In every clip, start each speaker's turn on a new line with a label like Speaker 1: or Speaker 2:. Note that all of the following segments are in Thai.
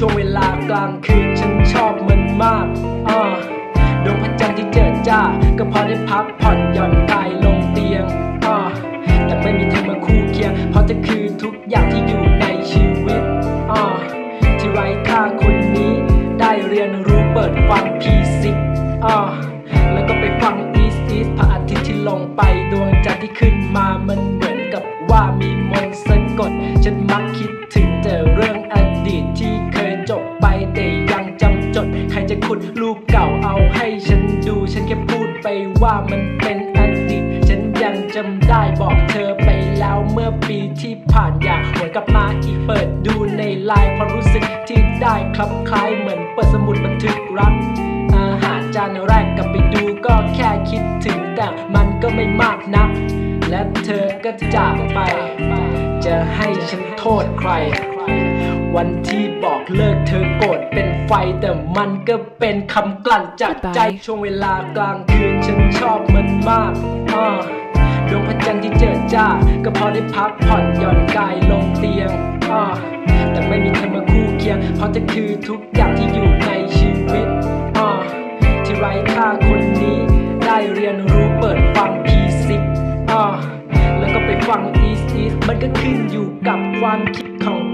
Speaker 1: ช่วงเวลากลางคืนฉันชอบมันมากอ่าดวงพระจันทร์ที่เจิดจ้าก็พอได้พักผ่อนหย่อน ปเก่าเอาให้ฉันดูฉันแค่พูดไปว่ามันเป็นอดีตฉันยังจำได้บอกเธอไปแล้วเมื่อปีที่ผ่านอยากหวนกลับมาอีกเปิดดูในไลน์ความรู้สึกที่ได้คลับคล้ายเหมือนเปิดสมุดบันทึกรักอาหารจานแรกกลับไปดูก็แค่คิดถึงแต่มันก็ไม่มากนัก และเธอก็จากไป จะให้ฉันโทษใคร วันที่บอกเลิกเธอโกรธเป็น ไฟแต่มันก็เป็นคำกลั่นจากใจช่วงเวลากลางคืนฉันชอบมันมากอ่าดวงพระจันทร์ที่เจิดจ้า ก็พอได้พักผ่อนหย่อนกายลงเตียงอ่าแต่ไม่มีเธอมาคู่เคียง เพราะเธอคือทุกอย่างที่อยู่ในชีวิตอ่าที่ไร้ค่าคนนี้ได้เรียนรู้เปิดฟังพีซิกอ่าแล้วก็ไปฟัง East East มันก็ขึ้นอยู่กับความคิดของ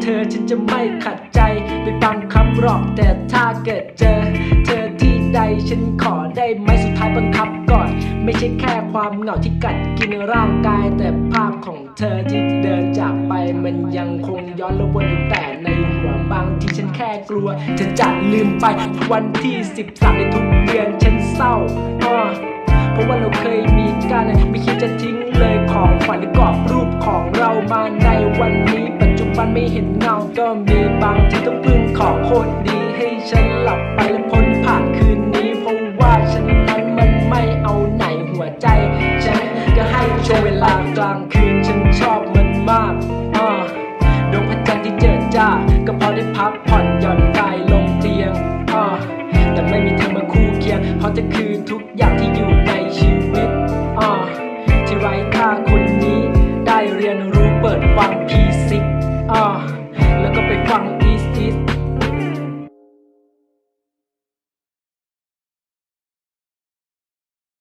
Speaker 1: เธอฉันจะไม่ขัดใจไปฟังคำหรอกแต่ถ้าเกิดเจอ เธอที่ใดฉันขอได้ไหมสุดท้ายบังคับก่อน ไม่ใช่แค่ความเหงาที่กัดกินร่างกาย แต่ภาพของเธอที่เดินจากไปมันยังคงย้อนและวนอยู่แต่ในหัวบางทีฉันแค่กลัวเธอจะลืมไปวันที่ 13 ในทุกเดือนฉันเศร้าอ้อเพราะว่าเราเคยมีกันไม่คิดจะทิ้งเลยของฝันที่กรอบรูปของเรามาในวันนี้ ฟันไม่เห็นเงา ก็มีบางที่ต้องพึ่งขอคนดี ให้ฉันหลับไปและพ้นผ่านคืนนี้ เพราะว่าฉันนั้นมันไม่เอาไหนหัวใจ ฉันก็ให้โชว์เวลากลางคืน ฉันชอบมันมากอ่าดวงพระจันทร์ที่เจิดจ้า ก็พอได้พักผ่อนหย่อนกายลงเตียงอ่าแต่ไม่มีเธอมาคู่เคียงเพราะจะคือทุกอย่าง